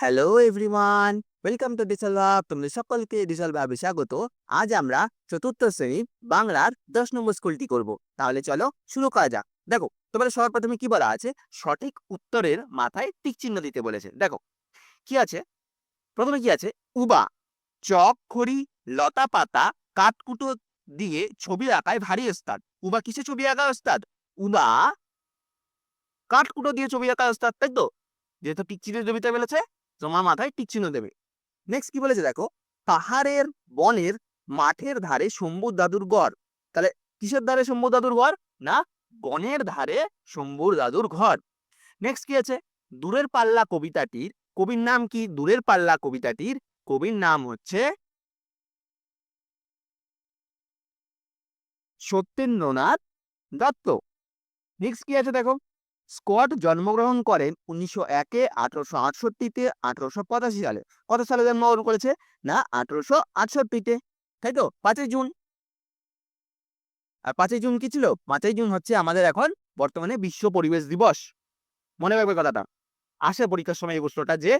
Hello everyone, welcome to diesel ভাব তোমাদের সকলকে ডিসেল ভাবে স্বাগত। আজ আমরা চতুর্থ শ্রেণি বাংলার দশ নম্বর স্কুলটি করব। তাহলে চলো শুরু করা যাক। দেখো, তোমাদের সবার প্রথমে কি বলা আছে? সঠিক উত্তরের মাথায় টিক চিহ্ন দিতে বলেছে। দেখো, কি আছে? প্রথমে কি আছে? উবা, চক, খড়ি, লতা পাতা, কাঠকুটো দিয়ে ছবি আঁকায় ভারী ওস্তাদ। উবা কিসে ছবি আঁকা ওস্তাদ? উবা কাঠকুটো দিয়ে ছবি আঁকা ওস্তাদ, তাই তো? যেহেতু টিক চিহ্ন জমিতে বলেছে তোমার মাথায় টিক চিহ্ন দেবে। নেক্সট কি বলেছে দেখো? পাহাড়ের বনের মাঠের ধারে শম্ভু দাদুর ঘর। তাহলে কিসের ধারে শম্ভু দাদুর ঘর? না, বনের ধারে শম্ভুর দাদুর ঘর। নেক্সট কি আছে? দূরের পাল্লা কবিতাটির, কবির নাম কি? দূরের পাল্লা কবিতাটির, কবির নাম হচ্ছে সত্যেন্দ্রনাথ দত্ত। নেক্সট কি আছে দেখো? স্কট জন্মগ্রহণ করেন উনিশশো একে আঠারোশো আটষট্টিতে আঠারোশো পঁচাশি সালে। কত সালে জন্মগ্রহণ করেছে? না, আঠারোশো আটষট্টিতে। তাই তো? পাঁচই জুন। আর পাঁচই জুন কি ছিল? পাঁচই জুন হচ্ছে আমাদের এখন বর্তমানে বিশ্ব পরিবেশ দিবস। মনে রাখবে কথাটা। আসে পরীক্ষার সময় এই প্রশ্নটা যে,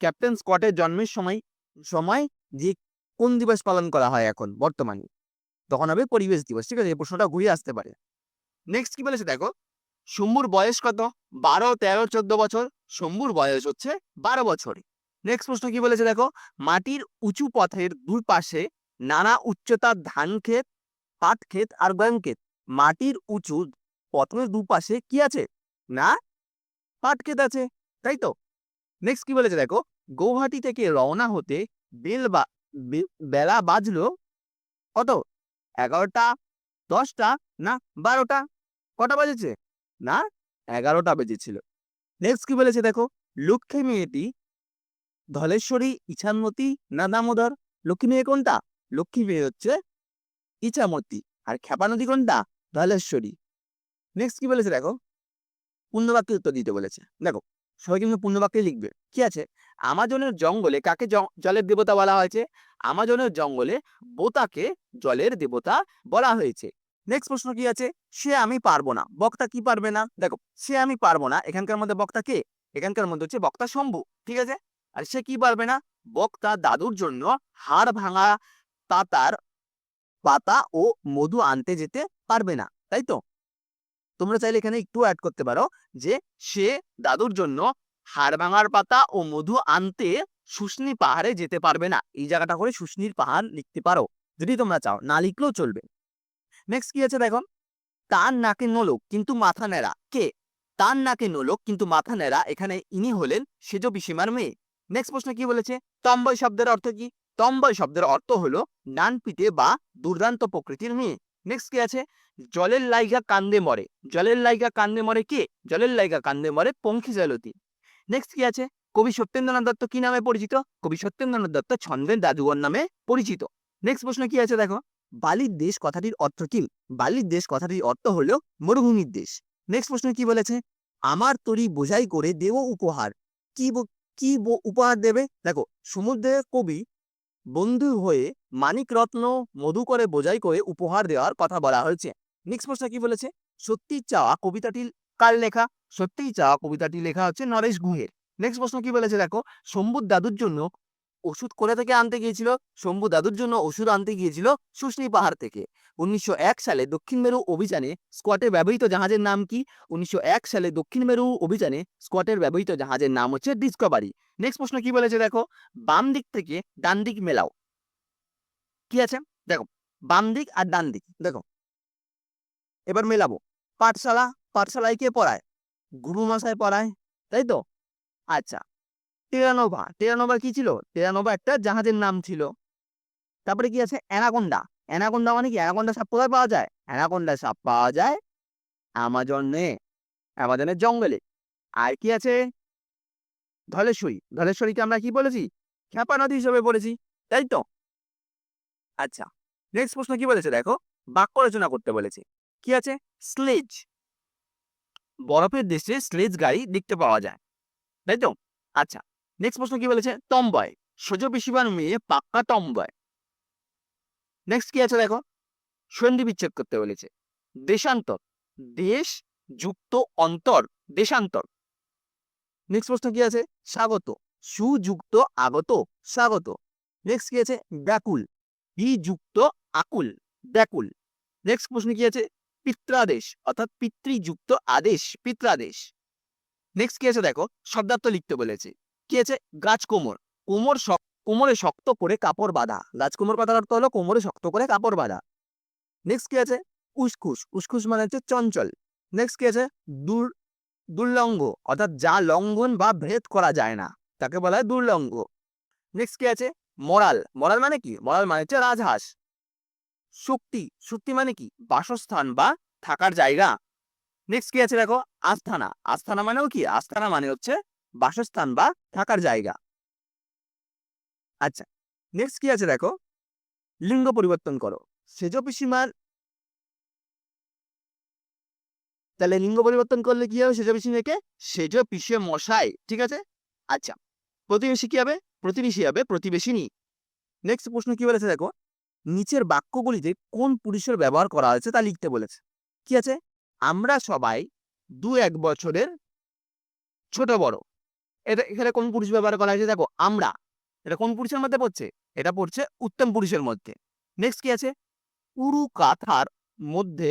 ক্যাপ্টেন স্কটের জন্মের সময় সময় যে কোন দিবস পালন করা হয় এখন বর্তমানে? তখন হবে পরিবেশ দিবস। ঠিক আছে? এই প্রশ্নটা ঘুরে আসতে পারে। নেক্সট কি বলেছে দেখো? শম্ভুর বয়স কত? বারো, তেরো, চোদ্দ বছর। শম্ভুর বয়স হচ্ছে বারো বছর। নেক্সট প্রশ্ন কি বলেছে দেখো? মাটির উঁচু পথের দুই পাশে নানা উচ্চতার ধান ক্ষেত, পাট ক্ষেত আর গম ক্ষেত। মাটির উঁচু পথের দুপাশে কি আছে? না, পাট ক্ষেত আছে। তাই তো? নেক্সট কি বলেছে দেখো? গৌহাটি থেকে রওনা হতে বেল বে- বেলা বাজলো কত? এগারোটা, দশটা না বারোটা? কটা বাজেছে? না? এগারোটা বেজেছিল। নেক্সট কি বলেছে দেখো? লক্ষ্মী মেয়েটি ধলেশ্বরী ইছামতি না দামোদর লক্ষ্মী মেয়ে কোনটা? লক্ষ্মী মেয়ে হচ্ছে ইছামতি। আর খেপা নদী কোনটা? ধলেশ্বরী। নেক্সট কি বলেছে দেখো? পূর্ণবাক্যে উত্তর দিতে বলেছে। দেখো, সবাই কিন্তু পূর্ণবাক্যে লিখবে। কি আছে? আমাজনের জঙ্গলে কাকে জলের দেবতা বলা হয়েছে? আমাজনের জঙ্গলে বোতাকে জলের দেবতা বলা হয়েছে। নেক্সট প্রশ্ন কি আছে? সে আমি পারব না। বক্তা কি পারবে না? দেখো, সে আমি পারব না। এখানকার মধ্যে বক্তা কে? এখানকার মধ্যে হচ্ছে বক্তা শম্ভু, ঠিক আছে? আর সে কি পারবে না? বক্তা দাদুর জন্য হাড় ভাঙা তাতার পাতা ও মধু আনতে যেতে পারবে না, তাই তো? তোমরা চাইলে এখানে একটু অ্যাড করতে পারো যে, সে দাদুর জন্য হাড় ভাঙার পাতা ও মধু আনতে শুষ্নি পাহাড়ে যেতে পারবে না। এই জায়গাটা করে শুষ্নির পাহাড় লিখতে পারো। যদি তোমরা চাও, না লিখলেও চলবে। নেক্সট কি আছে দেখো তার নাকে নলক কিন্তু মাথা নেড়া কে? তার নাকে নলক কিন্তু মাথা নেড়া এখানে ইনি হলেন সেজ পিসিমার মেয়ে। নেক্সট প্রশ্ন কি বলেছে? তম্বয় শব্দের অর্থ কি? তম্বয় শব্দের অর্থ হলো ডান পিঠে বা দুর্দান্ত প্রকৃতির মেয়ে। নেক্সট কি আছে? জলের লাইগা কান্দে মরে। জলের লাইগা কান্দে মরে কে? জলের লাইগা কান্দে মরে পঙ্খী জলতি নেক্সট কি আছে? কবি সত্যেন্দ্রনাথ দত্ত কি নামে পরিচিত? কবি সত্যেন্দ্রনাথ দত্ত ছন্দের জাদুঘর নামে পরিচিত। নেক্সট প্রশ্ন কি আছে দেখো? বালির দেশ কথাটির অর্থ কি? বালির দেশ কথাটির অর্থ হলো মরুভূমির দেশ। নেক্সট প্রশ্ন কি বলেছে? আমার তরি বোঝাই করে দেব উপহার। কি কি উপহার দেবে? দেখো সমুদ্রের কবি বন্ধু হয়ে মানিক রত্ন মধু করে বোঝাই করে উপহার দেওয়ার কথা বলা হয়েছে। নেক্সট প্রশ্ন কি বলেছে? সত্যি চাওয়া কবিতাটি কার লেখা? সত্যিই চাওয়া কবিতাটি লেখা হচ্ছে নরেশ গুহের। নেক্সট প্রশ্ন কি বলেছে? দেখো, শম্ভুর দাদুর জন্য ওষুধ কোথা থেকে আনতে গিয়েছিল? শম্ভু দাদুর জন্য ওষুধ আনতে গিয়েছিল শুষ্নি পাহাড় থেকে। উনিশশো এক সালে দক্ষিণ মেরু অভিযানে স্কোয়াটে ব্যবহৃত জাহাজের নাম কি? উনিশশো এক সালে দক্ষিণ মেরু অভিযানে স্কোয়াটের ব্যবহৃত জাহাজের নাম হচ্ছে ডিসকভারি। নেক্সট প্রশ্ন কি বলেছে দেখো? বাম দিক থেকে ডান দিক মেলাও। কি আছে? দেখো, বাম দিক আর ডান দিক। দেখো, এবার মেলাবো। পাঠশালা, পাঠশালায় কে পড়ায়? গুরু মশাই পড়ায়, তাই তো? আচ্ছা টেরানোভা টেরানোভা কি ছিল? টেরানোভা একটা জাহাজের নাম ছিল। তারপরে কি আছে? অ্যানাকোন্ডা। অ্যানাকোন্ডা মানে কি? অ্যানাকোন্ডা সাপ কোথায় পাওয়া যায়? অ্যানাকোন্ডা সাপ পাওয়া যায় আমাজনে আমাজনের জঙ্গলে। আর কি আছে? ধলেশ্বরী। ধলেশ্বরীকে আমরা কি বলেছি? খ্যাপা নদী হিসেবে বলেছি। তাই তো? আচ্ছা নেক্সট প্রশ্ন কি বলেছে দেখো? বাক্য রচনা করতে বলেছে। কি আছে? স্লেজ। বরফের দেশে স্লেজ গাড়ি দেখতে পাওয়া যায়। তাই তো? আচ্ছা নেক্সট প্রশ্ন কি বলেছে? টম্বয় সোজ পিসিবার মেয়ে পাক্কা টম্বয় নেক্সট কি আছে দেখো? সন্ধি বিচ্ছেদ করতে বলেছে। দেশান্তর। দেশ যুক্ত অন্তর। দেশান্তর। নেক্সট প্রশ্ন কি আছে? স্বাগত। সুযুক্ত আগত। স্বাগত। নেক্সট কি আছে? ব্যাকুল। বি যুক্ত আকুল। ব্যাকুল। নেক্সট প্রশ্ন কি আছে? পিত্রাদেশ। অর্থাৎ পিতৃযুক্ত আদেশ, পিত্রাদেশ। নেক্সট কি আছে দেখো? শব্দার্থ লিখতে বলেছে। কি গাছ কোমর। কোমর কোমরে শক্ত করে কাপড় বাঁধা। গাছ কোমর কথার অর্থ হলো কোমরে শক্ত করে কাপড় বাঁধা। নেক্সট কি আছে? উসখুস। উসখুস মানে হচ্ছে চঞ্চল। নেক্সট কি আছে? দূর, দুর্লঙ্গ। অর্থাৎ যা লঙ্ঘন বা ভেদ করা যায় না, তাকে বলা হয় দুর্লঙ্গ। নেক্সট কি আছে? মরাল। মরাল মানে কি? মরাল মানে হচ্ছে রাজহাঁস। শক্তি। শক্তি মানে কি? বাসস্থান বা থাকার জায়গা। নেক্সট কি আছে দেখো? আস্থানা। আস্থানা মানেও কি? আস্থানা মানে হচ্ছে বাসস্থান বা থাকার জায়গা। আচ্ছা নেক্সট কি আছে দেখো? লিঙ্গ পরিবর্তন করো। সেজ পিসিমার তাহলে লিঙ্গ পরিবর্তন করলে কি হবে? সেজ পিসিমাকে? সেজ পিসে মশাই, ঠিক আছে? আচ্ছা প্রতিবেশী কি হবে? প্রতিবেশী হবে প্রতিবেশিনী। নেক্সট প্রশ্ন কি বলেছে দেখো? নিচের বাক্যগুলিতে কোন পুরুষের ব্যবহার করা হয়েছে তা লিখতে বলেছে। কি আছে? আমরা সবাই দু এক বছরের ছোট বড়। এটা এখানে কোন পুরুষ ব্যবহার করা হয়েছে? দেখো, আমরা। এটা কোন পুরুষের মধ্যে পড়ছে? এটা পড়ছে উত্তম পুরুষের মধ্যে। নেক্সট কি আছে? উরু কাথার মধ্যে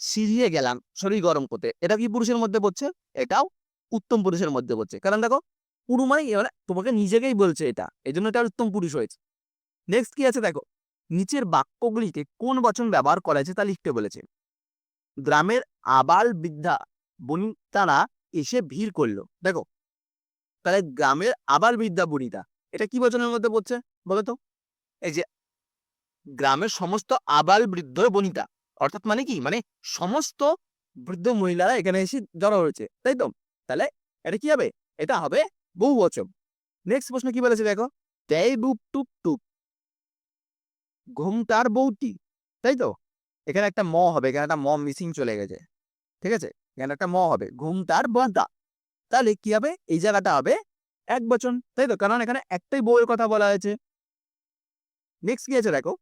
সিরিয়ে গেলাম, শরীর গরম করতে। এটা কি পুরুষের মধ্যে পড়ছে? এটাও উত্তম পুরুষের মধ্যে পড়ছে। কারণ দেখো পুরু মানে তোমাকে নিজেকেই বলছে এটা। এই জন্য এটা উত্তম পুরুষ হয়েছে। নেক্সট কি আছে? দেখো, নিচের বাক্যগুলিতে কোন বচন ব্যবহার করা হয়েছে তা লিখতে বলেছে। গ্রামের আবাল বৃদ্ধা বনিতারা এসে ভিড় করল। দেখো তাহলে গ্রামের আবাল বৃদ্ধা বনিতা এটা কি বচনের মধ্যে পড়ছে বলো তো এই যে গ্রামের সমস্ত আবাল বৃদ্ধ বনিতা, অর্থাৎ মানে কি? মানে সমস্ত বৃদ্ধ মহিলারা এখানে এসে জড়ো হয়েছে, তাই তো? তাহলে এটা কি হবে? এটা হবে বহু বচন। নেক্সট প্রশ্ন কি বলেছে দেখো? দেয় বুক টুক টুক ঘুমটার বউটি, তাই তো? এখানে একটা ম হবে, এখানে একটা ম মিসিং চলে গেছে, ঠিক আছে? এখানে একটা ম হবে ঘুমটার বাঁধা তাহলে কি হবে? এই জায়গাটা হবে এক বচন, তাই তো? কারণ এখানে একটাই বউয়ের কথা বলা হয়েছে। নেক্সট কি আছে? দেখো,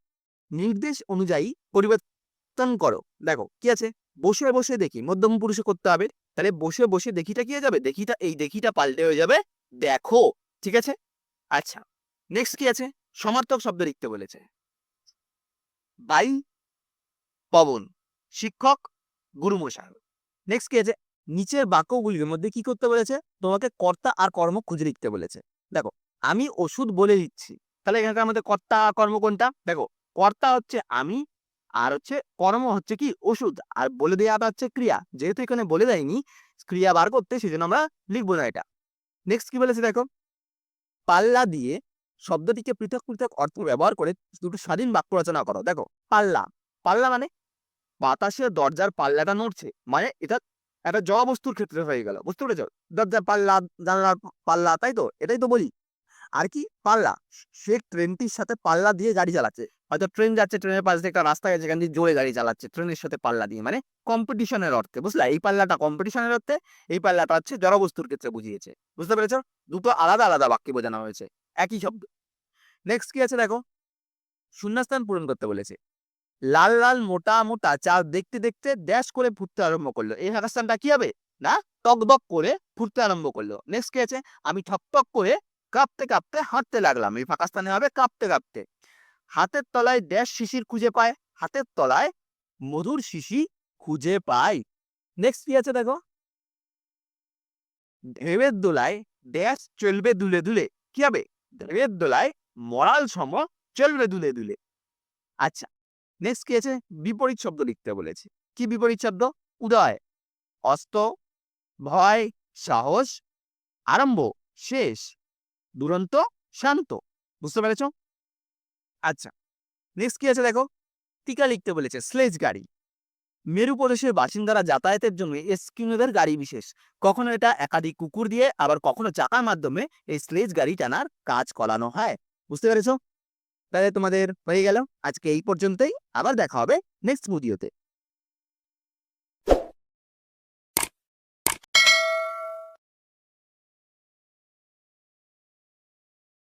নির্দেশ অনুযায়ী পরিবর্তন করো। দেখো, কি আছে? বসে বসে দেখি, মধ্যম পুরুষে করতে হবে। তাহলে বসে বসে দেখিটা কি হয়ে যাবে? দেখিটা, এই দেখিটা পাল্টে হয়ে যাবে। দেখো, ঠিক আছে? আচ্ছা নেক্সট কি আছে? সমার্থক শব্দ লিখতে বলেছে। বাই, পবন, শিক্ষক, গুরুমশাই। নেক্সট কি আছে? নিচের বাক্যগুলির মধ্যে কি করতে বলেছে? তোমাকে কর্তা আর কর্ম খুঁজে লিখতে বলেছে। দেখো, আমি ওষুধ বলে দিচ্ছি। তাহলে এখানকার মধ্যে কর্তা কর্ম কোনটা? দেখো, কর্তা হচ্ছে আমি, আর হচ্ছে কর্ম হচ্ছে কি? ওষুধ। আর বলে দেওয়াটা হচ্ছে ক্রিয়া। যেহেতু এখানে বলে দেয়নি, ক্রিয়া বার করতে, সেজন্য আমরা লিখব না এটা। নেক্সট কি বলেছে দেখো? পাল্লা দিয়ে শব্দটিকে পৃথক পৃথক অর্থ ব্যবহার করে দুটো স্বাধীন বাক্য রচনা করো। দেখো, পাল্লা। পাল্লা মানে বাতাসের দরজার পাল্লাটা নড়ছে। মানে এটা একটা জবা বস্তুর ক্ষেত্রে হয়ে গেল, বুঝতে পেরেছ? দরজার পাল্লা, জানলার পাল্লা, তাই তো? এটাই তো বলি। আর কি? পাল্লা। সে ট্রেনটির সাথে পাল্লা দিয়ে গাড়ি চালাচ্ছে। হয়তো ট্রেন যাচ্ছে, ট্রেনের পাশ দিয়ে একটা রাস্তা গেছে যেখান দিয়ে জোরে গাড়ি চালাচ্ছে, ট্রেনের সাথে পাল্লা দিয়ে। মানে কম্পিটিশনের অর্থে, বুঝলা? এই পাল্লাটা কম্পিটিশনের অর্থে, এই পাল্লাটা হচ্ছে জড়বস্তুর ক্ষেত্রে বুঝিয়েছে। বুঝতে পেরেছ? দুটো আলাদা আলাদা বাক্যে বোঝানো হয়েছে। একই শব্দ। নেক্সট কি আছে দেখো? শূন্যস্থান পূরণ করতে বলেছে। লাল লাল, মোটা মোটা চাল দেখতে দেখতে ড্যাশ করে ফুটতে আরম্ভ করল। এই হাকাস্থানটা কি হবে? না টকবক করে ফুটতে আরম্ভ করল। নেক্সট কি আছে? আমি ঠকঠক করে কাঁপতে কাঁপতে হাঁটতে লাগলাম। এই ফাঁকা স্থানে হবে কাঁপতে কাঁপতে। হাতের তলায় ড্যাশ শিশির খুঁজে পায়। হাতের তলায় মধুর শিশি খুঁজে পায়। নেক্সট কি আছে দেখো? ঢেউয়ের দোলায় ড্যাশ চলবে দুলে দুলে। কি হবে? ঢেউয়ের দোলায় মরাল সম চলবে দুলে দুলে। আচ্ছা নেক্সট কি আছে? বিপরীত শব্দ লিখতে বলেছে। কি বিপরীত শব্দ? উদয়, অস্ত, ভয়, সাহস, আরম্ভ, শেষ, দুরন্ত, শান্ত। বুঝতে পেরেছ? আচ্ছা নেক্সট কি আছে দেখো? টিকা লিখতে বলেছে স্লেজ গাড়ি। মেরু প্রদেশের বাসিন্দারা যাতায়াতের জন্য এসকিউনেদের গাড়ি বিশেষ। কখনো এটা একাধিক কুকুর দিয়ে, আবার কখনো চাকার মাধ্যমে এই স্লেজ গাড়ি টানার কাজ করানো হয়। বুঝতে পেরেছ? তাহলে তোমাদের হয়ে গেল। আজকে এই পর্যন্তই। আবার দেখা হবে নেক্সট ভিডিওতে